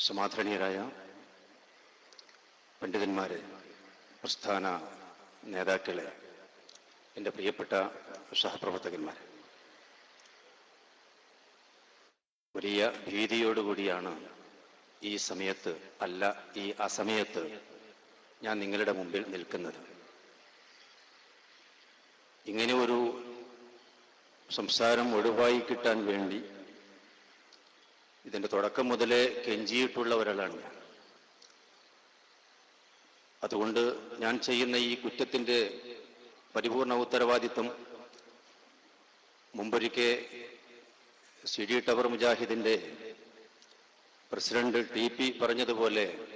സമാധരണീയരായ പണ്ഡിതന്മാരെ പ്രസ്ഥാന നേതാക്കളെ എന്റെ പ്രിയപ്പെട്ട സഹപ്രവർത്തകന്മാർ വലിയ ഭീതിയോടുകൂടിയാണ് ഈ സമയത്ത് അല്ല ഈ അസമയത്ത് ഞാൻ നിങ്ങളുടെ മുമ്പിൽ നിൽക്കുന്നത്. ഇങ്ങനെ ഒരു സംസാരം ഒഴിവായി കിട്ടാൻ വേണ്ടി ഇതിന്റെ തുടക്കം മുതലേ കെഞ്ചിയിട്ടുള്ള ഒരാളാണ് ഞാൻ. അതുകൊണ്ട് ഞാൻ ചെയ്യുന്ന ഈ കുറ്റത്തിന്റെ പരിപൂർണ ഉത്തരവാദിത്വം മുമ്പൊരിക്കെ സി. ഡി. ടവർ മുജാഹിദിന്റെ പ്രസിഡന്റ് ടി. പി. പറഞ്ഞതുപോലെ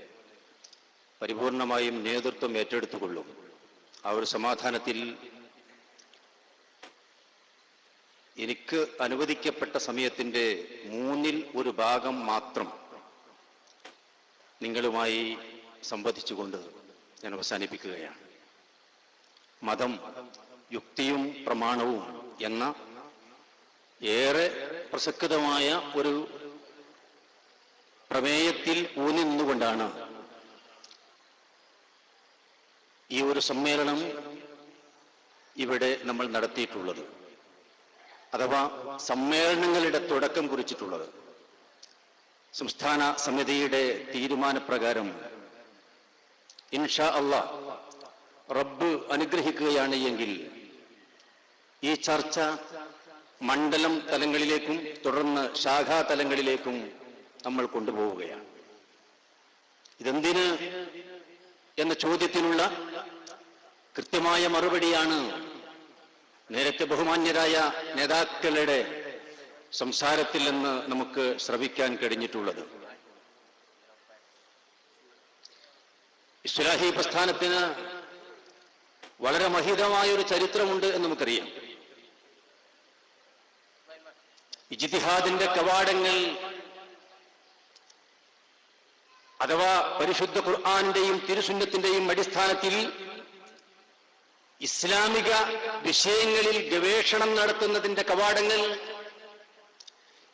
പരിപൂർണമായും നേതൃത്വം ഏറ്റെടുത്തുകൊള്ളും. ആ ഒരു സമാധാനത്തിൽ എനിക്ക് അനുവദിക്കപ്പെട്ട സമയത്തിന്റെ മൂന്നിൽ ഒരു ഭാഗം മാത്രം നിങ്ങളുമായി സംവദിച്ചുകൊണ്ട് ഞാൻ അവസാനിപ്പിക്കുകയാണ്. മതം യുക്തിയും പ്രമാണവും എന്ന ഏറെ പ്രസക്തമായ ഒരു പ്രമേയത്തിൽ ഊന്നി നിന്നുകൊണ്ടാണ് ഈ ഒരു സമ്മേളനം ഇവിടെ നമ്മൾ നടത്തിയിട്ടുള്ളത്. അഥവാ സമ്മേളനങ്ങളുടെ തുടക്കം കുറിച്ചിട്ടുള്ളത്. സംസ്ഥാന സമിതിയുടെ തീരുമാനപ്രകാരം ഇൻഷാ അള്ളാ റബ്ബ് അനുഗ്രഹിക്കുകയാണ് എങ്കിൽ ഈ ചർച്ച മണ്ഡലം തലങ്ങളിലേക്കും തുടർന്ന് ശാഖാ തലങ്ങളിലേക്കും നമ്മൾ കൊണ്ടുപോവുകയാണ്. ഇതെന്തിന് എന്ന ചോദ്യത്തിനുള്ള കൃത്യമായ മറുപടിയാണ് നേരത്തെ ബഹുമാന്യരായ നേതാക്കളുടെ സംസാരത്തിൽ നിന്ന് നമുക്ക് ശ്രവിക്കാൻ കഴിഞ്ഞിട്ടുള്ളത്. ഇസ്ലാഹി പ്രസ്ഥാനത്തിന് വളരെ മഹിതമായ ഒരു ചരിത്രമുണ്ട് എന്ന് നമുക്കറിയാം. ഇജിതിഹാദിന്റെ കവാടങ്ങൾ അഥവാ പരിശുദ്ധ ഖുർആാന്റെയും തിരുസുന്നത്തിന്റെയും അടിസ്ഥാനത്തിൽ ഇസ്ലാമിക വിഷയങ്ങളിൽ ഗവേഷണം നടത്തുന്നതിന്റെ കവാടങ്ങൾ.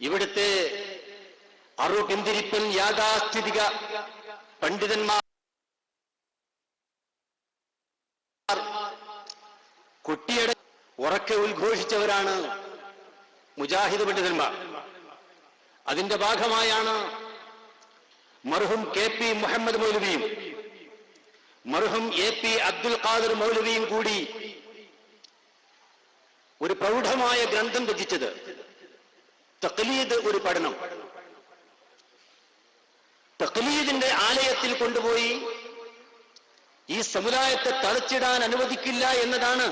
ഇവിടുത്തെ അറുപിന്തിരിപ്പൻ യാഥാസ്ഥിതിക പണ്ഡിതന്മാർ കുട്ടിയുടെ ഉറക്കെ ഉദ്ഘോഷിച്ചവരാണ് മുജാഹിദ് പണ്ഡിതന്മാർ. അതിന്റെ ഭാഗമായാണ് മർഹും കെ പി മുഹമ്മദ് മൗലവിയും മർഹും എ പി അബ്ദുൽ ഖാദർ മൗലവിയും കൂടി ഒരു പ്രൗഢമായ ഗ്രന്ഥം രചിച്ചത്. തക്ലീദ് ഒരു പഠനം. തക്ലീദിന്റെ ആലയത്തിൽ കൊണ്ടുപോയി ഈ സമുദായത്തെ തളച്ചിടാൻ അനുവദിക്കില്ല എന്നതാണ്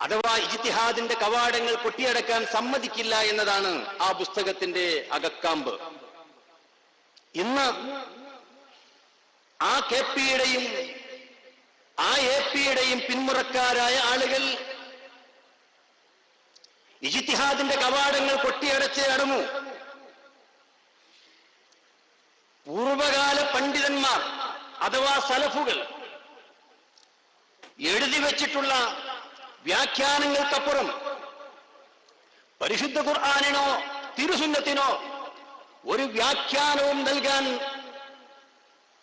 അഥവാ ഇജിത്തിഹാദിന്റെ കവാടങ്ങൾ പൊട്ടിയടക്കാൻ സമ്മതിക്കില്ല എന്നതാണ് ആ പുസ്തകത്തിന്റെ അകക്കാമ്പ്. ഇന്ന് ആ കെ പിയുടെയും ആ എ പിയുടെയും പിന്മുറക്കാരായ ആളുകൾ ഇജിത്തിഹാദിന്റെ കവാടങ്ങൾ പൊട്ടിയടച്ച് അടങ്ങു. പൂർവകാല പണ്ഡിതന്മാർ അഥവാ സലഫുകൾ എഴുതി വച്ചിട്ടുള്ള വ്യാഖ്യാനങ്ങൾക്കപ്പുറം പരിശുദ്ധ ഖുർആാനിനോ തിരുസുന്നത്തിനോ ഒരു വ്യാഖ്യാനവും നൽകാൻ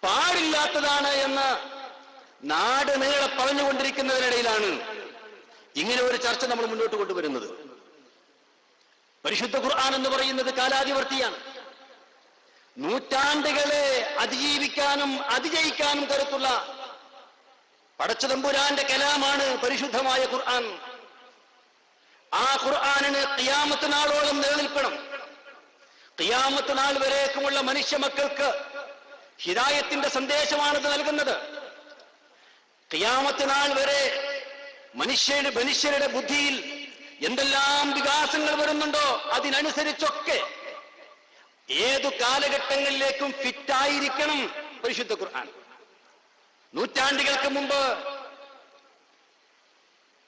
പാടില്ലാത്തതാണ് എന്ന് നാട് നീളെ പറഞ്ഞുകൊണ്ടിരിക്കുന്നതിനിടയിലാണ് ഇങ്ങനെ ഒരു ചർച്ച നമ്മൾ മുന്നോട്ട് കൊണ്ടുവരുന്നത്. പരിശുദ്ധ ഖുർആൻ എന്ന് പറയുന്നത് കാലാധിവർത്തിയാണ് നൂറ്റാണ്ടുകളെ അതിജീവിക്കാനും അതിജയിക്കാനും കരുത്തുള്ള പടച്ചതമ്പുരാന്റെ കലാമാണ് പരിശുദ്ധമായ ഖുർആൻ. ആ ഖുർആാനിന് ക്യാമത്ത് നാളോളം നിലനിൽക്കണം. ക്യാമത്ത് നാൾ വരേക്കുമുള്ള മനുഷ്യ മക്കൾക്ക് ഹിദായത്തിന്റെ സന്ദേശമാണത് നൽകുന്നത്. qiയാമത്ത് നാൾ വരെ മനുഷ്യരുടെ മനുഷ്യരുടെ ബുദ്ധിയിൽ എന്തെല്ലാം വികാസങ്ങൾ വരുന്നുണ്ടോ അതിനനുസരിച്ചൊക്കെ ഏതു കാലഘട്ടങ്ങളിലേക്കും ഫിറ്റായിരിക്കണം പരിശുദ്ധ ഖുർആൻ. നൂറ്റാണ്ടുകൾക്ക് മുമ്പ്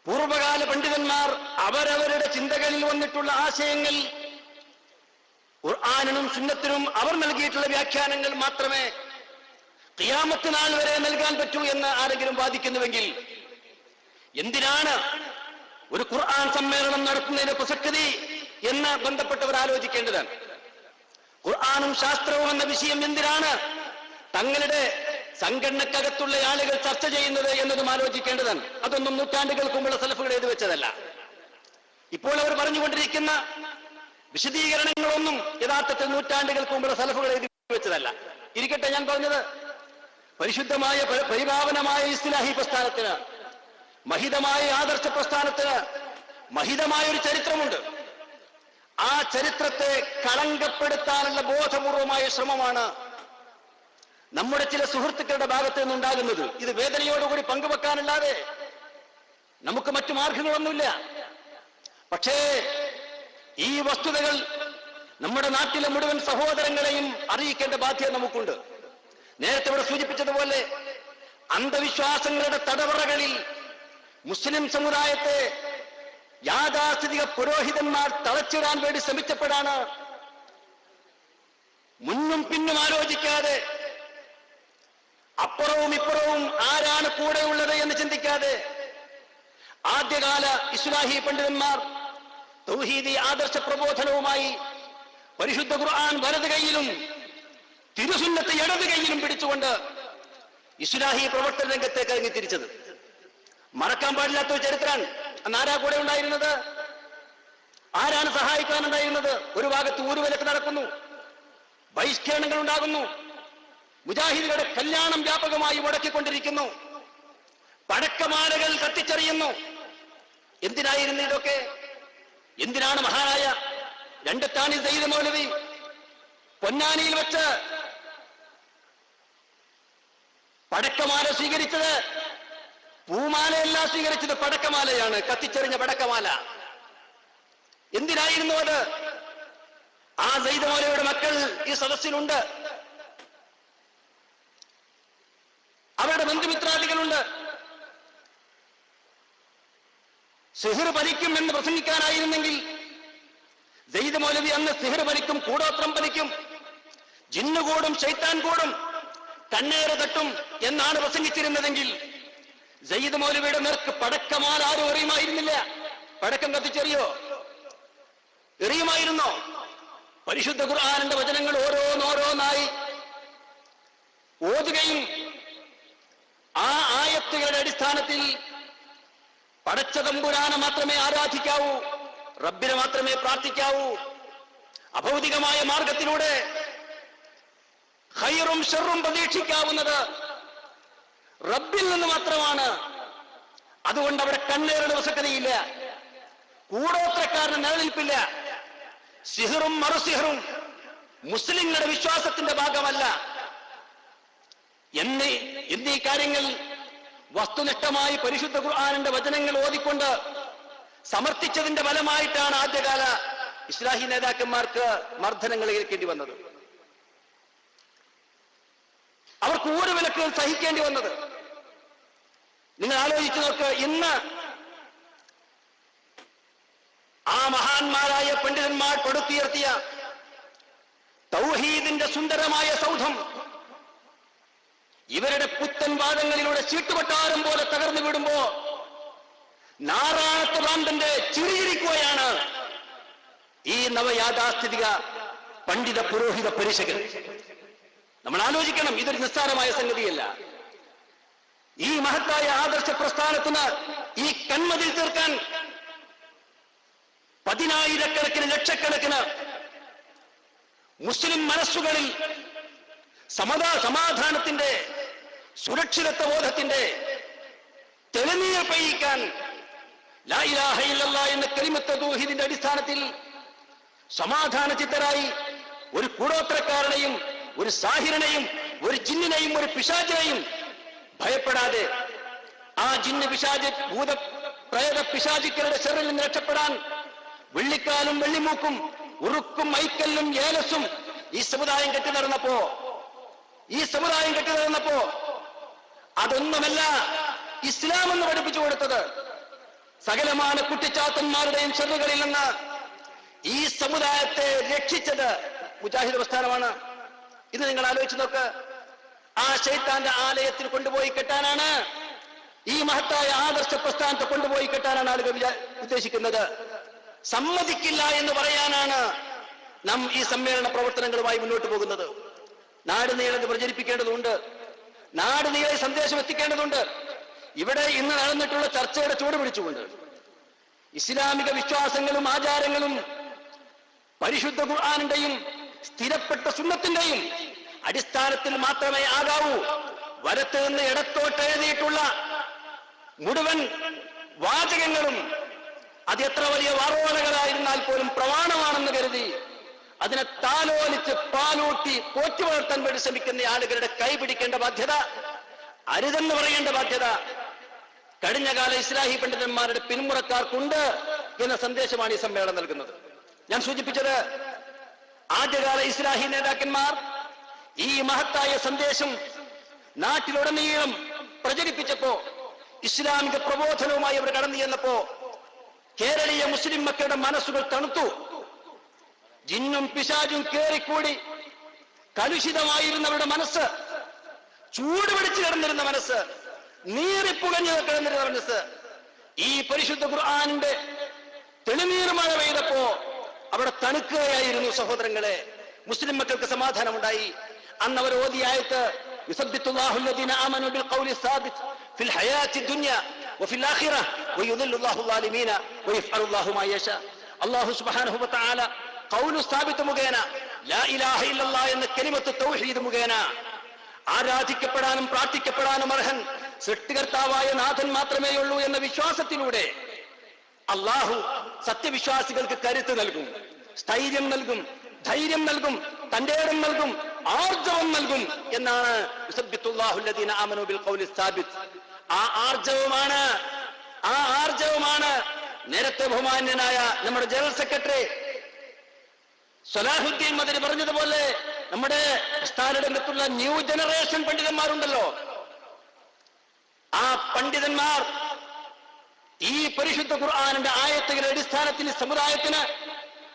പൂർവകാല പണ്ഡിതന്മാർ അവരവരുടെ ചിന്തകളിൽ വന്നിട്ടുള്ള ആശയങ്ങൾ ഖുർആാനിനും സുന്നത്തിനും അവർ നൽകിയിട്ടുള്ള വ്യാഖ്യാനങ്ങൾ മാത്രമേ ഖിയാമത്ത് നാൾ വരെ നൽകാൻ പറ്റൂ എന്ന് ആരെങ്കിലും വാദിക്കുന്നുവെങ്കിൽ എന്തിനാണ് ഒരു ഖുർആൻ സമ്മേളനം നടത്തുന്നതിന്റെ പ്രസക്തി എന്ന് ബന്ധപ്പെട്ടവർ ആലോചിക്കേണ്ടതാണ്? ഖുർആാനും ശാസ്ത്രവും എന്ന വിഷയം എന്തിനാണ് തങ്ങളുടെ സംഘടനക്കകത്തുള്ള ആളുകൾ ചർച്ച ചെയ്യുന്നത് എന്നതും ആലോചിക്കേണ്ടതാണ്. അതൊന്നും നൂറ്റാണ്ടുകൾക്ക് മുമ്പുള്ള സലഫുകൾ എഴുതി വെച്ചതല്ല. ഇപ്പോൾ അവർ പറഞ്ഞുകൊണ്ടിരിക്കുന്ന വിശദീകരണങ്ങളൊന്നും യഥാർത്ഥത്തിൽ നൂറ്റാണ്ടുകൾക്ക് മുമ്പുള്ള സലഫുകൾ എഴുതി വെച്ചതല്ല. ഇരിക്കട്ടെ ഞാൻ പറഞ്ഞത് പരിശുദ്ധമായ പരിഭാവനമായ ഇസ്ലാഹി പ്രസ്ഥാനത്തിന് മഹിതമായ ആദർശ പ്രസ്ഥാനത്തിന് മഹിതമായ ഒരു ചരിത്രമുണ്ട്. ആ ചരിത്രത്തെ കളങ്കപ്പെടുത്താനുള്ള ബോധപൂർവമായ ശ്രമമാണ് നമ്മുടെ ചില സുഹൃത്തുക്കളുടെ ഭാഗത്ത് നിന്നുണ്ടാകുന്നത്. ഇത് വേദനയോടുകൂടി പങ്കുവെക്കാനല്ലാതെ നമുക്ക് മറ്റു മാർഗങ്ങളൊന്നുമില്ല. പക്ഷേ ഈ വസ്തുതകൾ നമ്മുടെ നാട്ടിലെ മുഴുവൻ സഹോദരങ്ങളെയും അറിയിക്കേണ്ട ബാധ്യത നമുക്കുണ്ട്. നേരത്തെ ഇവിടെ സൂചിപ്പിച്ചതുപോലെ അന്ധവിശ്വാസങ്ങളുടെ തടവറകളിൽ മുസ്ലിം സമുദായത്തെ യാഥാസ്ഥിതിക പുരോഹിതന്മാർ തളച്ചിടാൻ വേണ്ടി ശ്രമിച്ചപ്പോഴാണ് മുന്നും പിന്നും ആലോചിക്കാതെ അപ്പുറവും ഇപ്പുറവും ആരാണ് കൂടെയുള്ളത് എന്ന് ചിന്തിക്കാതെ ആദ്യകാല ഇസ്ലാഹി പണ്ഡിതന്മാർ തൗഹീദി ആദർശ പ്രബോധനവുമായി പരിശുദ്ധ ഖുർആൻ വലത് കൈയിലും തിരുസുന്നത്ത് ഇടത് കൈയിലും പിടിച്ചുകൊണ്ട് ഇസ്ലാഹി പ്രവർത്തന രംഗത്തേക്ക് ഇറങ്ങി തിരിച്ചത്. മറക്കാൻ പാടില്ലാത്ത ഒരു ചരിത്രമാണ്. അന്ന് ആരാ കൂടെ ഉണ്ടായിരുന്നത്? ആരാണ് സഹായിക്കാനുണ്ടായിരുന്നത് ഒരു ഭാഗത്ത് ഊരുവലക്ക് നടക്കുന്നു. ബഹിഷ്കരണങ്ങൾ ഉണ്ടാകുന്നു. മുജാഹിദികളുടെ കല്യാണം വ്യാപകമായി മുടക്കിക്കൊണ്ടിരിക്കുന്നു. പടക്കമാലകൾ കത്തിച്ചെറിയുന്നു. എന്തിനായിരുന്നു ഇതൊക്കെ? എന്തിനാണ് മഹാനായ രണ്ടത്താണി സയ്യിദ് മൗലവി പൊന്നാനിയിൽ വെച്ച് പടക്കമാല സ്വീകരിച്ചത്. പൂമാലയല്ല സ്വീകരിച്ചത് പടക്കമാലയാണ്. കത്തിച്ചെറിഞ്ഞ പടക്കമാല. എന്തിനായിരുന്നു അത്? ആ മൗലവിയുടെ മക്കൾ ഈ സദസ്സിലുണ്ട്. അവരുടെ ബന്ധുമിത്രാദികളുണ്ട്. സിഹിർ പലിക്കും എന്ന് പ്രസംഗിക്കാനായിരുന്നെങ്കിൽ ദൈതമൗലവി മൗലവി അന്ന് സിഹിർ പലിക്കും കൂടോത്രം പലിക്കും ജിന്നുകൂടും ശൈത്താൻ കൂടും. കണ്ണേറ് തട്ടും എന്നാണ് പ്രസംഗിച്ചിരുന്നതെങ്കിൽ ജയ്ദ് മൗലവിയുടെ നേർക്ക് പടക്കമാൽ ആരും എറിയുമായിരുന്നില്ല. പടക്കം കത്തിച്ചെറിയോ? എറിയുമായിരുന്നോ? പരിശുദ്ധ ഖുർആാനിന്റെ വചനങ്ങൾ ഓരോന്നോരോന്നായി ഓതുകയും ആ ആയത്തുകളുടെ അടിസ്ഥാനത്തിൽ പടച്ച തമ്പുരാനെ മാത്രമേ ആരാധിക്കാവൂ റബ്ബിനെ മാത്രമേ പ്രാർത്ഥിക്കാവൂ. അഭൗതികമായ മാർഗത്തിലൂടെ ഹൈറും ഷെറും പ്രതീക്ഷിക്കാവുന്നത് റബ്ബിൽ നിന്ന് മാത്രമാണ്. അതുകൊണ്ട് അവിടെ കണ്ണേറുടെ വസക്കതയില്ല കൂടോത്രക്കാരന് നിലനിൽപ്പില്ല. സിഹറും മറുസിഹറും മുസ്ലിങ്ങളുടെ വിശ്വാസത്തിന്റെ ഭാഗമല്ല. എന്നീ എന്നീ കാര്യങ്ങൾ വസ്തുനിഷ്ഠമായി പരിശുദ്ധ ഖുർആാനിന്റെ വചനങ്ങൾ ഓതിക്കൊണ്ട് സമർത്ഥിച്ചതിന്റെ ഫലമായിട്ടാണ് ആദ്യകാല ഇസ്ലാഹി നേതാക്കന്മാർക്ക് മർദ്ദനങ്ങൾ ഏൽക്കേണ്ടി വന്നത്. അവർക്ക് ഒരു വിലക്കുകൾ സഹിക്കേണ്ടി വന്നത്. നിങ്ങൾ ആലോചിച്ചു നോക്ക് ഇന്ന് ആ മഹാന്മാരായ പണ്ഡിതന്മാർ പടുത്തുയർത്തിയ തൗഹീദിന്റെ സുന്ദരമായ സൗധം ഇവരുടെ പുത്തൻ വാദങ്ങളിലൂടെ ചീട്ടുകൊട്ടാരം പോലെ തകർന്നു വിടുമ്പോ നാറാണത്ത് ഭ്രാന്തന്റെ ചിരിയിരിക്കുകയാണ് ഈ നവയാഥാസ്ഥിതിക പണ്ഡിത പുരോഹിത പരിശകൻ. നമ്മൾ ആലോചിക്കണം ഇതൊരു നിസ്സാരമായ സംഗതിയല്ല. ഈ മഹത്തായ ആദർശ പ്രസ്ഥാനത്തിന് ഈ കന്മതിൽ തീർക്കാൻ പതിനായിരക്കണക്കിന് ലക്ഷക്കണക്കിന് മുസ്ലിം മനസ്സുകളിൽ സമതാ സമാധാനത്തിന്റെ സുരക്ഷിതത്വ ബോധത്തിന്റെ തെളിനീർ പെയ്യിക്കാൻ എന്ന കലിമത്ത ദൂഹിതിന്റെ അടിസ്ഥാനത്തിൽ സമാധാന ചിത്തരായി ഒരു കൂടോത്രക്കാരനെയും ഒരു സാഹിറിനെയും ഒരു ജിന്നിനെയും ഒരു പിശാചിനെയും ഭയപ്പെടാതെ ആ ജിന്ന് പിശാചി ഭൂത പ്രേത പിശാചിക്കരുടെ ചെറിൽ നിന്ന് രക്ഷപ്പെടാൻ വെള്ളിക്കാലും വെള്ളിമൂക്കും ഉറുക്കും മൈക്കല്ലും ഏലസും ഈ സമുദായം കെട്ടി നടന്നപ്പോ ഈ സമുദായം കെട്ടി നടന്നപ്പോ അതൊന്നുമല്ല ഇസ്ലാം എന്ന് പഠിപ്പിച്ചു കൊടുത്തത്. സകലമാണ് കുട്ടിച്ചാത്തന്മാരുടെയും ചെറുകളിൽ നിന്ന് ഈ സമുദായത്തെ രക്ഷിച്ചത് മുജാഹിദ് പ്രസ്ഥാനമാണ്. ഇത് നിങ്ങൾ ആലോചിച്ച് നോക്ക്. ആ ശൈത്താന്റെ ആലയത്തിൽ കൊണ്ടുപോയി കെട്ടാനാണ് ഈ മഹത്തായ ആദർശ പ്രസ്ഥാനത്തെ കൊണ്ടുപോയി കെട്ടാനാണ് ആളുകൾ ഉദ്ദേശിക്കുന്നത്. സമ്മതിക്കില്ല എന്ന് പറയാനാണ് നാം ഈ സമ്മേളന പ്രവർത്തനങ്ങളുമായി മുന്നോട്ട് പോകുന്നത്. നാട് നീളത് പ്രചരിപ്പിക്കേണ്ടതുണ്ട്. നാട് നീളെ സന്ദേശം എത്തിക്കേണ്ടതുണ്ട്. ഇവിടെ ഇന്ന് നടന്നിട്ടുള്ള ചർച്ചയുടെ ചൂട് പിടിച്ചുകൊണ്ട് ഇസ്ലാമിക വിശ്വാസങ്ങളും ആചാരങ്ങളും പരിശുദ്ധ ഖുർആാനിന്റെയും സ്ഥിരപ്പെട്ട സുന്നത്തിന്റെയും അടിസ്ഥാനത്തിൽ മാത്രമേ ആകാവൂ. വലത്ത് നിന്ന് ഇടത്തോട്ട് എഴുതിയിട്ടുള്ള മുഴുവൻ വാചകങ്ങളും അത് എത്ര വലിയ വാറോലകളായിരുന്നാൽ പോലും പ്രമാണമാണെന്ന് കരുതി അതിനെ താലോലിച്ച് പാലൂട്ടി പോറ്റി വളർത്താൻ വേണ്ടി ശ്രമിക്കുന്ന ആളുകളുടെ കൈപിടിക്കേണ്ട ബാധ്യത അരുതെന്ന് പറയേണ്ട ബാധ്യത കഴിഞ്ഞ കാല ഇസ്ലാഹി പണ്ഡിതന്മാരുടെ പിന്മുറക്കാർക്കുണ്ട് എന്ന സന്ദേശമാണ് ഈ സമ്മേളനം നൽകുന്നത്. ഞാൻ സൂചിപ്പിച്ചത് ആദ്യകാല ഇസ്ലാഹി നേതാക്കന്മാർ ഈ മഹത്തായ സന്ദേശം നാട്ടിലുടനീളം പ്രചരിപ്പിച്ചപ്പോ ഇസ്ലാമിക പ്രബോധനവുമായി അവർ കടന്നു ചെന്നപ്പോ കേരളീയ മുസ്ലിം മക്കളുടെ മനസ്സുകൾ തണുത്തു. ജിന്നും പിശാചും കേറിക്കൂടി കലുഷിതമായിരുന്നവരുടെ മനസ്സ് ചൂടുപിടിച്ച് കിടന്നിരുന്ന മനസ്സ് നീറിപ്പുകഞ്ഞു കിടന്നിരുന്ന മനസ്സ് ഈ പരിശുദ്ധ ഖുർആാനിന്റെ തെളിനീർ മഴ പെയ്തപ്പോ അവിടെ തണുക്കുകയായിരുന്നു സഹോദരങ്ങളെ. മുസ്ലിം മക്കൾക്ക് സമാധാനമുണ്ടായി. അന്ന് അവർ ഓതിയായത് يثبت ലാ ഇലാഹ എന്ന തൗഹീദ് മുഖേന. ആരാധിക്കപ്പെടാനും പ്രാർത്ഥിക്കപ്പെടാനും അർഹൻ സൃഷ്ടികർത്താവായ നാഥൻ മാത്രമേയുള്ളൂ എന്ന വിശ്വാസത്തിലൂടെ അള്ളാഹു സത്യവിശ്വാസികൾക്ക് കരുത്ത് നൽകും. സ്ഥൈര്യം നൽകും ധൈര്യം നൽകും തന്റെ ഇടം നൽകും ആർജവം നൽകും എന്നാണ് ആർജവമാണ് ആ ആർജവമാണ് നേരത്തെ ബഹുമാന്യനായ നമ്മുടെ ജനറൽ സെക്രട്ടറി സലാഹുദ്ദീൻ മദരി പറഞ്ഞതുപോലെ നമ്മുടെ സ്ഥാനരംഗത്തുള്ള ന്യൂ ജനറേഷൻ പണ്ഡിതന്മാരുണ്ടല്ലോ. ആ പണ്ഡിതന്മാർ ഈ പരിശുദ്ധ ഖുർആാനിന്റെ ആയത്തുകളുടെ അടിസ്ഥാനത്തിന് സമുദായത്തിന്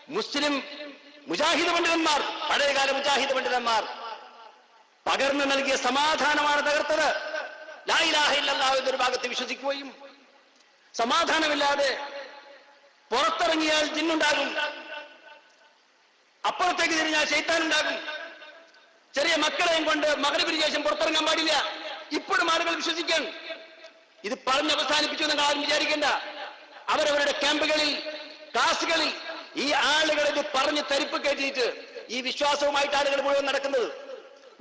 മുസ്ലിം മുജാഹിദ് പണ്ഡിതന്മാർ പഴയകാല മുജാഹിദ് പണ്ഡിതന്മാർ പകർന്നു നൽകിയ സമാധാനമാണ് തകർത്തത്. എന്നൊരു ഭാഗത്ത് വിശ്വസിക്കുകയും സമാധാനമില്ലാതെ പുറത്തിറങ്ങിയാൽ ജിന്നുണ്ടാകും. അപ്പുറത്തേക്ക് തിരിഞ്ഞാൽ ശൈത്താനുണ്ടാകും. ചെറിയ മക്കളെയും കൊണ്ട് മകരവിന് ശേഷം പുറത്തിറങ്ങാൻ പാടില്ല. ഇപ്പോഴും ആളുകൾ വിശ്വസിക്കാൻ. ഇത് പറഞ്ഞ് അവസാനിപ്പിച്ചു നിങ്ങൾ ആരും വിചാരിക്കേണ്ട. അവരവരുടെ ക്യാമ്പുകളിൽ ക്ലാസുകളിൽ ഈ ആളുകൾ ഇത് പറഞ്ഞ് തരിപ്പ് കയറ്റിയിട്ട് ഈ വിശ്വാസവുമായിട്ട് ആളുകൾ മുഴുവൻ നടക്കുന്നത്.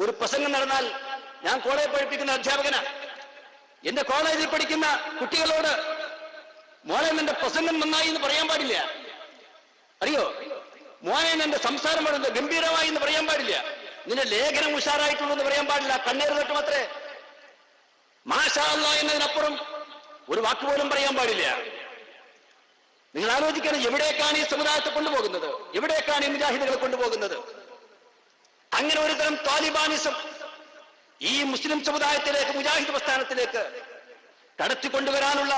ഒരു പ്രസംഗം നടന്നാൽ ഞാൻ കോളേജിൽ പഠിപ്പിക്കുന്ന അധ്യാപകന. എന്റെ കോളേജിൽ പഠിക്കുന്ന കുട്ടികളോട് മോനെ നിന്റെ പ്രസംഗം നന്നായി എന്ന് പറയാൻ പാടില്ല. അറിയോ? മോനെ നിന്റെ സംസാരം വളരെ ഗംഭീരമായി എന്ന് പറയാൻ പാടില്ല. നിന്റെ ലേഖനം ഉഷാറായിട്ടുള്ളൂ എന്ന് പറയാൻ പാടില്ല. കണ്ണീർ തൊട്ട് മാത്രമേ മാഷാ എന്നതിനപ്പുറം ഒരു വാക്ക് പോലും പറയാൻ പാടില്ല. നിങ്ങൾ ആലോചിക്കണം എവിടേക്കാണ് ഈ സമുദായത്തെ കൊണ്ടുപോകുന്നത്? എവിടേക്കാണ് ഈ മുജാഹിദുകളെ കൊണ്ടുപോകുന്നത്? അങ്ങനെ ഒരു തരം താലിബാനിസം ഈ മുസ്ലിം സമുദായത്തിലേക്ക് മുജാഹിദ് പ്രസ്ഥാനത്തിലേക്ക് കടത്തിക്കൊണ്ടുവരാനുള്ള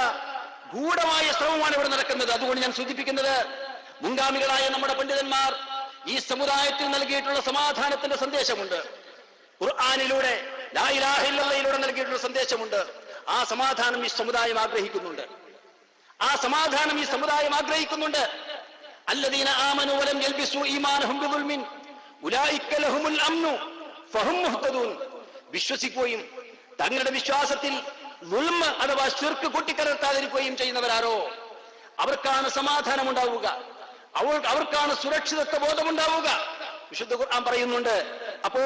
ഗൂഢമായ ശ്രമമാണ് ഇവിടെ നടക്കുന്നത്. അതുകൊണ്ട് ഞാൻ സൂചിപ്പിക്കുന്നത് മുൻഗാമികളായ നമ്മുടെ പണ്ഡിതന്മാർ ഈ സമുദായത്തിൽ നൽകിയിട്ടുള്ള സമാധാനത്തിന്റെ സന്ദേശമുണ്ട്. ഖുർആാനിലൂടെ നൽകിയിട്ടുള്ള സന്ദേശമുണ്ട്. ആ സമാധാനം ഈ സമുദായം ആഗ്രഹിക്കുന്നുണ്ട്. ആ സമാധാനം ഈ സമുദായം ആഗ്രഹിക്കുന്നുണ്ട്. വലം ലഹുമുൽ അംനു ഫഹും മുഹ്തദൂൻ. വിശ്വസിക്കുകയും തങ്ങളുടെ വിശ്വാസത്തിൽ ദുൽമ അഥവാ ശിർക്ക് കൂട്ടിക്കലർത്താതിരിക്കുകയും ചെയ്യുന്നവരാരോ? അവർക്കാണ് സമാധാനം ഉണ്ടാവുക അവർ അവർക്കാണ് സുരക്ഷിതത്വ ബോധമുണ്ടാവുക. വിശുദ്ധ ഖുർആൻ പറയുന്നുണ്ട് അപ്പോ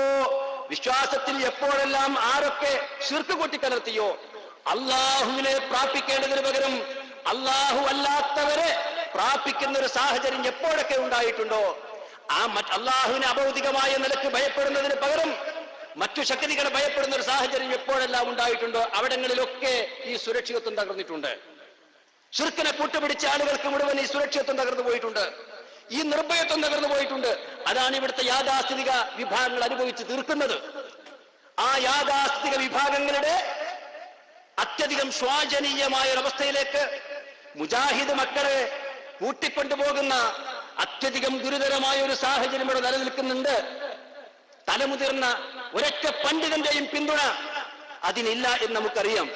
വിശ്വാസത്തിൽ എപ്പോഴെല്ലാം ആരൊക്കെ ശിർക്ക് കൂട്ടിക്കലർത്തിയോ അള്ളാഹുവിനെ പ്രാപിക്കേണ്ടതിന് പകരം അള്ളാഹു അല്ലാത്തവരെ പ്രാപിക്കുന്ന ഒരു സാഹചര്യം എപ്പോഴൊക്കെ ഉണ്ടായിട്ടുണ്ടോ? ആ മറ്റ് അള്ളാഹുവിനെ അഭൗതികമായ നിലയ്ക്ക് ഭയപ്പെടുന്നതിന് പകരം മറ്റു ശക്തികളെ ഭയപ്പെടുന്ന ഒരു സാഹചര്യം എപ്പോഴെല്ലാം ഉണ്ടായിട്ടുണ്ടോ? അവിടങ്ങളിലൊക്കെ ഈ സുരക്ഷിതത്വം തകർന്നിട്ടുണ്ട്. ചുരുക്കനെ കൂട്ടുപിടിച്ച ആളുകൾക്ക് മുഴുവൻ ഈ സുരക്ഷിതത്വം തകർന്നു പോയിട്ടുണ്ട്. ഈ നിർഭയത്വം തകർന്നു പോയിട്ടുണ്ട്. അതാണ് ഇവിടുത്തെ യാഥാസ്ഥിതിക വിഭാഗങ്ങൾ അനുഭവിച്ച് തീർക്കുന്നത്. ആ യാഥാസ്ഥിതിക വിഭാഗങ്ങളുടെ അത്യധികം ശ്വാചനീയമായ ഒരവസ്ഥയിലേക്ക് മുജാഹിദ് മക്കളെ കൂട്ടിക്കൊണ്ടുപോകുന്ന അത്യധികം ഗുരുതരമായ ഒരു സാഹചര്യം ഇവിടെ നിലനിൽക്കുന്നുണ്ട്. തലമുതിർന്ന ഒരൊറ്റ പണ്ഡിതന്റെയും പിന്തുണ അതിനില്ല എന്ന് നമുക്കറിയാം.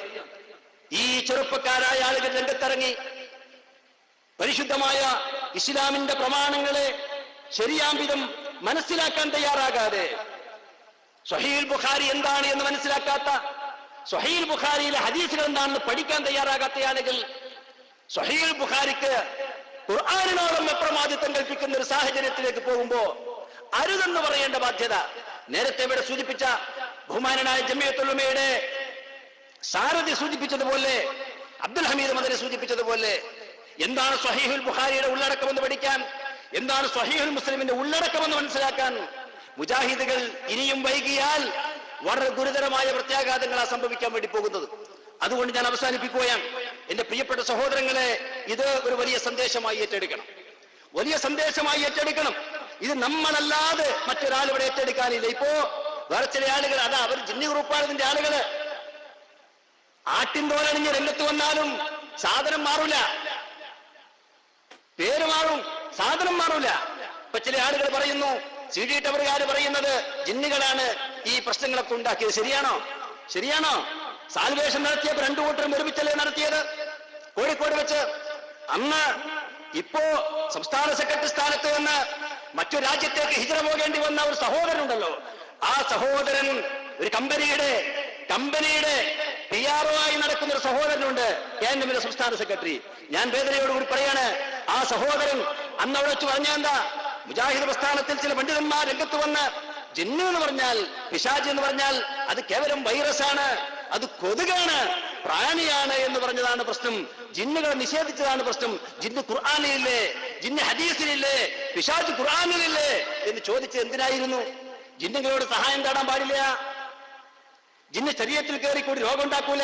ഈ ചെറുപ്പക്കാരായ ആളുകൾ രംഗത്തിറങ്ങി പരിശുദ്ധമായ ഇസ്ലാമിന്റെ പ്രമാണങ്ങളെ ശരിയാം വിധം മനസ്സിലാക്കാൻ തയ്യാറാകാതെ സൊഹീൽ ബുഖാരി എന്താണ് എന്ന് മനസ്സിലാക്കാത്ത സൊഹീൽ ബുഖാരിയിലെ ഹദീസുകൾ എന്താണെന്ന് പഠിക്കാൻ തയ്യാറാകാത്ത ആളുകൾ സ്വഹീൽ ബുഖാരിക്ക് ഖുർആാനിനോളം അപ്രമാദിത്വം കൽപ്പിക്കുന്ന ഒരു സാഹചര്യത്തിലേക്ക് പോകുമ്പോ അരുതെന്ന് പറയേണ്ട ബാധ്യത. നേരത്തെ ഇവിടെ സൂചിപ്പിച്ച ബഹുമാനനായ ജമിയത്തുള്ളമയുടെ സാരഥി സൂചിപ്പിച്ചതുപോലെ അബ്ദുൽ ഹമീദ് മദനെ സൂചിപ്പിച്ചതുപോലെ എന്താണ് സഹീഹുൽ ബുഖാരിയുടെ ഉള്ളടക്കമെന്ന് പഠിക്കാൻ എന്താണ് സഹീഹുൽ മുസ്ലിമിന്റെ ഉള്ളടക്കമെന്ന് മനസ്സിലാക്കാൻ മുജാഹിദുകൾ ഇനിയും വൈകിയാൽ വളരെ ഗുരുതരമായ പ്രത്യാഘാതങ്ങളാണ് സംഭവിക്കാൻ വേണ്ടി പോകുന്നത്. അതുകൊണ്ട് ഞാൻ അവസാനിപ്പിക്കുകയാണ്. എന്റെ പ്രിയപ്പെട്ട സഹോദരങ്ങളെ ഇത് ഒരു വലിയ സന്ദേശമായി ഏറ്റെടുക്കണം. വലിയ സന്ദേശമായി ഏറ്റെടുക്കണം. ഇത് നമ്മളല്ലാതെ മറ്റൊരാൾ ഇവിടെ ഏറ്റെടുക്കാനില്ല. ഇപ്പോ വേറെ ചില ആളുകൾ അതാ അവർ ജിന്നി ഗ്രൂപ്പാണ് ആളുകൾ. ആട്ടിൻ തോലണിഞ്ഞ് രംഗത്ത് വന്നാലും സാധനം മാറൂല. പേര് മാറും സാധനം മാറൂല. ഇപ്പൊ ചില ആളുകൾ പറയുന്നു സി പറയുന്നത് ജിന്നുകളാണ് ഈ പ്രശ്നങ്ങളൊക്കെ ഉണ്ടാക്കിയത്. ശരിയാണോ? ശരിയാണോ? സാൽവേഷൻ നടത്തിയപ്പോ രണ്ടു കൂട്ടരും ഒരുമിച്ചല്ലേ നടത്തിയത്? കോഴിക്കോട് വെച്ച് അന്ന് ഇപ്പോ സംസ്ഥാന സെക്രട്ടറി സ്ഥാനത്ത് നിന്ന് മറ്റു രാജ്യത്തേക്ക് ഹിജറ പോകേണ്ടി വന്ന ഒരു സഹോദരനുണ്ടല്ലോ. ആ സഹോദരൻ ഒരു കമ്പനിയുടെ കമ്പനിയുടെ പി ആർ ആയി നടക്കുന്ന ഒരു സഹോദരനുണ്ട്. കെ എൻ സംസ്ഥാന സെക്രട്ടറി. ഞാൻ വേദനയോടുകൂടി പറയാണ് ആ സഹോദരൻ അന്ന് അവിടെ വെച്ച് പറഞ്ഞ എന്താ? മുജാഹിദ് പ്രസ്ഥാനത്തിൽ ചില പണ്ഡിതന്മാർ രംഗത്ത് വന്ന് ജിന്നു എന്ന് പറഞ്ഞാൽ പിശാജ് എന്ന് പറഞ്ഞാൽ അത് കേവലം വൈറസ് ആണ് അത് കൊതുകാണ്. പ്രാണിയാണ് എന്ന് പറഞ്ഞതാണ് പ്രശ്നം. ജിന്നുകളെ നിഷേധിച്ചതാണ് പ്രശ്നം. ജിന്ന് ഖുർആാനിലില്ലേ? ജിന്ന് ഹദീസിലില്ലേ? പിശാജ് ഖുർആാനിലില്ലേ? എന്ന് ചോദിച്ചത് എന്തിനായിരുന്നു? ജിന്നുകളോട് സഹായം തേടാൻ പാടില്ല. ജിന്ന് ശരീരത്തിൽ കയറി കൂടി രോഗം ഉണ്ടാക്കൂല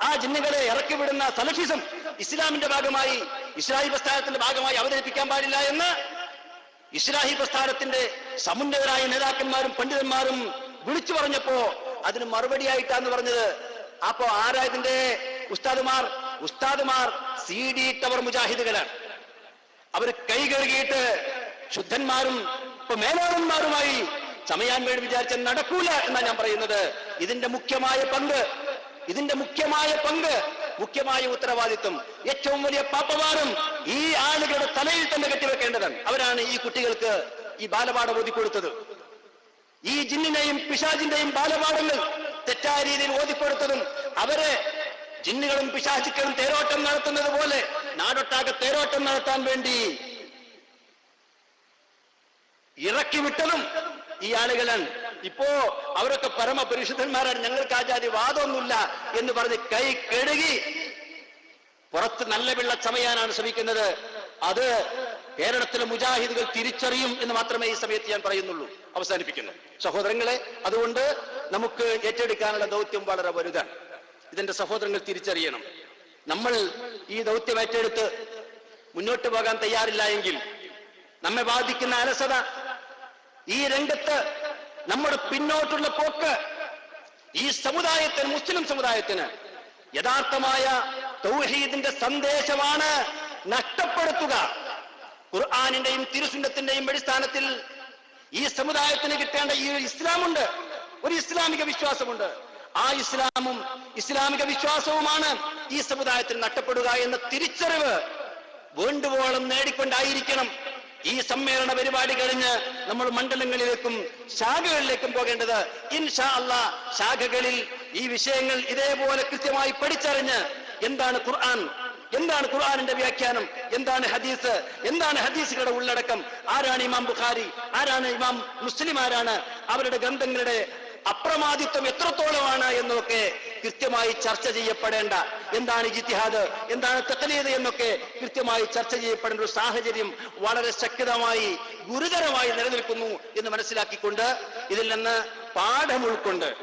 ആ ജിന്നുകളെ ഇറക്കിവിടുന്ന സലഫിസം ഇസ്ലാമിന്റെ ഭാഗമായി ഇസ്ലാഹി പ്രസ്ഥാനത്തിന്റെ ഭാഗമായി അവതരിപ്പിക്കാൻ പാടില്ല എന്ന് ഇസ്ലാഹി പ്രസ്ഥാനത്തിന്റെ സമുന്നതരായ നേതാക്കന്മാരും പണ്ഡിതന്മാരും വിളിച്ചു പറഞ്ഞപ്പോ അതിന് മറുപടിയായിട്ടാന്ന് പറഞ്ഞത്. അപ്പോ ആരാ ഇതിന്റെ ഉസ്താദുമാർ? ഉസ്താദുമാർ സി ഡി ടവർ മുജാഹിദുകളാണ്. അവർ കൈ കഴുകിയിട്ട് ശുദ്ധന്മാരും ഇപ്പൊ മേലോടന്മാരുമായി ചമയാൻ വേണ്ടി വിചാരിച്ച നടക്കൂല എന്നാ ഞാൻ പറയുന്നത്. ഇതിന്റെ മുഖ്യമായ പങ്ക് ഇതിന്റെ മുഖ്യമായ പങ്ക് മുഖ്യമായ ഉത്തരവാദിത്വം. ഏറ്റവും വലിയ പാപ്പമാരും ഈ ആളുകളുടെ തലയിൽ തന്നെ കെട്ടിവെക്കേണ്ടതാണ്. അവരാണ് ഈ കുട്ടികൾക്ക് ഈ ബാലപാഠം ഓതിക്കൊടുത്തത്. ഈ ജിന്നിനെയും പിശാജിന്റെയും ബാലപാഠങ്ങൾ തെറ്റായ രീതിയിൽ ബോധ്യപ്പെടുത്തതും അവരെ ജിന്നുകളും പിശാചിക്കളും തേരോട്ടം നടത്തുന്നത് പോലെ നാടൊട്ടാകെ തേരോട്ടം നടത്താൻ വേണ്ടി ഇറക്കി വിട്ടതും ഈ ആളുകളാണ്. ഇപ്പോ അവരൊക്കെ പരമപരിശുദ്ധന്മാരാണ്. ഞങ്ങൾക്ക് ആചാര്യ വാദമൊന്നുമില്ല എന്ന് പറഞ്ഞ് കൈ കെടുകി പുറത്ത് നല്ല വെള്ള ചമയാനാണ് ശ്രമിക്കുന്നത്. അത് കേരളത്തിലെ മുജാഹിദുകൾ തിരിച്ചറിയും എന്ന് മാത്രമേ ഈ സമയത്ത് ഞാൻ പറയുന്നുള്ളൂ അവസാനിപ്പിക്കുന്നു. സഹോദരങ്ങളെ അതുകൊണ്ട് നമുക്ക് ഏറ്റെടുക്കാനുള്ള ദൗത്യം വളരെ വലുതാണ്. ഇതിന്റെ സഹോദരങ്ങൾ തിരിച്ചറിയണം. നമ്മൾ ഈ ദൗത്യം ഏറ്റെടുത്ത് മുന്നോട്ട് പോകാൻ തയ്യാറില്ല എങ്കിൽ നമ്മെ ബാധിക്കുന്ന അലസത ഈ രംഗത്ത് നമ്മുടെ പിന്നോട്ടുള്ള പോക്ക് ഈ സമുദായത്തിന് മുസ്ലിം സമുദായത്തിന് യഥാർത്ഥമായ തൗഹീദിന്റെ സന്ദേശമാണ് നഷ്ടപ്പെടുത്തുക. ഖുർആാനിന്റെയും തിരുസുന്നത്തിന്റെയും അടിസ്ഥാനത്തിൽ ഈ സമുദായത്തിന് കിട്ടേണ്ട ഈ ഒരു ഇസ്ലാമുണ്ട്. ഒരു ഇസ്ലാമിക വിശ്വാസമുണ്ട്. ആ ഇസ്ലാമും ഇസ്ലാമിക വിശ്വാസവുമാണ് ഈ സമുദായത്തിൽ നഷ്ടപ്പെടുക എന്ന തിരിച്ചറിവ് വേണ്ടുവോളം നേടിക്കൊണ്ടായിരിക്കണം ഈ സമ്മേളന പരിപാടി കഴിഞ്ഞ് നമ്മൾ മണ്ഡലങ്ങളിലേക്കും ശാഖകളിലേക്കും പോകേണ്ടത്. ഇൻഷാ അല്ല ശാഖകളിൽ ഈ വിഷയങ്ങൾ ഇതേപോലെ കൃത്യമായി പഠിച്ചറിഞ്ഞ് എന്താണ് ഖുർആൻ എന്താണ് ഖുർആാനിന്റെ വ്യാഖ്യാനം? എന്താണ് ഹദീസ്? എന്താണ് ഹദീസുകളുടെ ഉള്ളടക്കം? ആരാണ് ഇമാം ബുഖാരി? ആരാണ് ഇമാം മുസ്ലിം ആരാണ്? അവരുടെ ഗ്രന്ഥങ്ങളുടെ അപ്രമാദിത്വം എത്രത്തോളമാണ് എന്നൊക്കെ കൃത്യമായി ചർച്ച ചെയ്യപ്പെടേണ്ട. എന്താണ് ജിത്തിഹാദ് എന്താണ് തെക്കലീത് എന്നൊക്കെ കൃത്യമായി ചർച്ച ചെയ്യപ്പെടേണ്ട ഒരു സാഹചര്യം വളരെ ശക്തമായി ഗുരുതരമായി നിലനിൽക്കുന്നു എന്ന് മനസ്സിലാക്കിക്കൊണ്ട് ഇതിൽ നിന്ന് പാഠം ഉൾക്കൊണ്ട്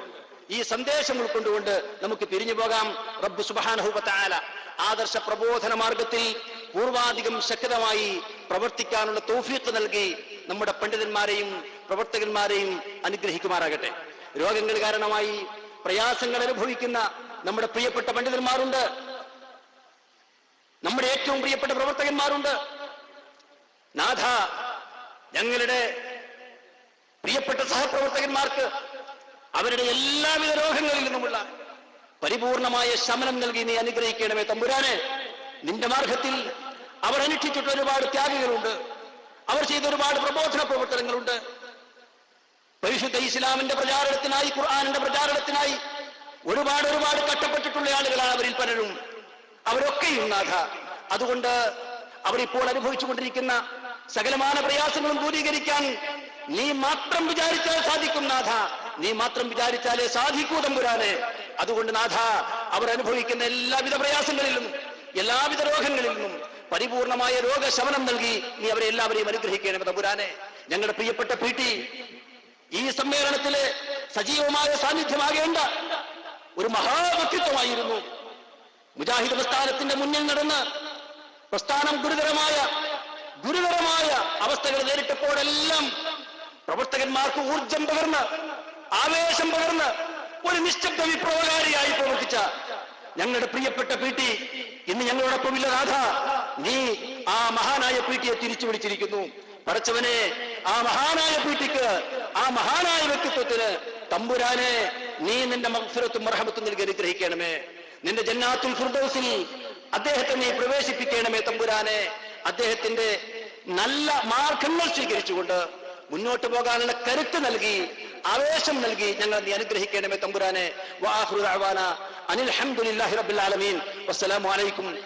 ഈ സന്ദേശം ഉൾക്കൊണ്ടുകൊണ്ട് നമുക്ക് പിരിഞ്ഞു പോകാം. റബ്ബ് സുബാനഹുബത്താല ആദർശ പ്രബോധന മാർഗത്തിൽ പൂർവാധികം ശക്തമായി പ്രവർത്തിക്കാനുള്ള തൗഫീഖ് നൽകി നമ്മുടെ പണ്ഡിതന്മാരെയും പ്രവർത്തകന്മാരെയും അനുഗ്രഹിക്കുമാറാകട്ടെ. രോഗങ്ങൾ കാരണമായി പ്രയാസങ്ങൾ അനുഭവിക്കുന്ന നമ്മുടെ പ്രിയപ്പെട്ട പണ്ഡിതന്മാരുണ്ട്. നമ്മുടെ ഏറ്റവും പ്രിയപ്പെട്ട പ്രവർത്തകന്മാരുണ്ട്. നാഥ ഞങ്ങളുടെ പ്രിയപ്പെട്ട സഹപ്രവർത്തകന്മാർക്ക് അവരുടെ എല്ലാവിധ രോഗങ്ങളിൽ നിന്നുമുള്ള പരിപൂർണമായ ശമനം നൽകി നീ അനുഗ്രഹിക്കണമേ തമ്പുരാനെ. നിന്റെ മാർഗത്തിൽ അവർ അനുഷ്ഠിച്ചിട്ട് ഒരുപാട് ത്യാഗികളുണ്ട്. അവർ ചെയ്ത ഒരുപാട് പ്രബോധന പ്രവർത്തനങ്ങളുണ്ട്. പരിശുദ്ധ ഇസ്ലാമിന്റെ പ്രചാരണത്തിനായി ഖുർആാനിന്റെ പ്രചാരണത്തിനായി ഒരുപാട് ഒരുപാട് കട്ടപ്പെട്ടിട്ടുള്ള ആളുകളാണ് അവരിൽ പലരും. അവരൊക്കെയും നാഥ. അതുകൊണ്ട് അവരിപ്പോൾ അനുഭവിച്ചുകൊണ്ടിരിക്കുന്ന സകലമാന പ്രയാസങ്ങളും ദൂരീകരിക്കാൻ നീ മാത്രം വിചാരിച്ചാൽ സാധിക്കും നാഥ. നീ മാത്രം വിചാരിച്ചാലേ സാധിക്കൂ തമ്പുരാനെ. അതുകൊണ്ട് നാഥ അവർ അനുഭവിക്കുന്ന എല്ലാവിധ നിന്നും എല്ലാവിധ രോഗങ്ങളിൽ നിന്നും പരിപൂർണമായ രോഗശമനം നൽകി നീ അവരെ എല്ലാവരെയും അനുഗ്രഹിക്കണമേ തമ്പുരാനെ. ഞങ്ങളുടെ പ്രിയപ്പെട്ട പി ടി ഈ സമ്മേളനത്തിലെ സജീവമായ സാന്നിധ്യമാകേണ്ട ഒരു മഹാവ്യക്തിത്വമായിരുന്നു മുജാഹിദ് പ്രസ്ഥാനത്തിന്റെ മുന്നിൽ നടന്ന് പ്രസ്ഥാനം ഗുരുതരമായ ഗുരുതരമായ അവസ്ഥകൾ നേരിട്ടപ്പോഴെല്ലാം പ്രവർത്തകന്മാർക്ക് ഊർജം പകർന്ന് ആവേശം പകർന്ന് ഒരു നിശ്ശബ്ദ വിപ്ലവകാരിയായി പ്രവർത്തിച്ച ഞങ്ങളുടെ പ്രിയപ്പെട്ട പി ടി ഇന്ന് ഞങ്ങളോടൊപ്പമില്ല രാധ. നീ ആ മഹാനായ പി ടിയെ തിരിച്ചു വിളിച്ചിരിക്കുന്നു. പറച്ചവനെ ആ മഹാനായ പി ടിക്ക് ആ മഹാനായ വ്യക്തിത്വത്തിന് തമ്പുരാനെ നീ നിന്റെ മത്സരത്തും മർഹമത്തും നൽകി അനുഗ്രഹിക്കണമേ. നിന്റെ ജന്നാത്തുൽ ഫുർദോസിൽ അദ്ദേഹത്തെ നീ പ്രവേശിപ്പിക്കണമേ തമ്പുരാനെ. അദ്ദേഹത്തിന്റെ നല്ല മാർഗങ്ങൾ സ്വീകരിച്ചുകൊണ്ട് മുന്നോട്ട് പോകാനുള്ള കരുത്ത് നൽകി ആവേശം നൽകി ഞങ്ങൾ നീ അനുഗ്രഹിക്കണമേ തമ്പുരാനെ. വാഹുദാന അനിൽ അഹമ്മദില്ലാഹി റബ്ബിൽ ആലമീൻ. വസ്സലാമു അലൈക്കും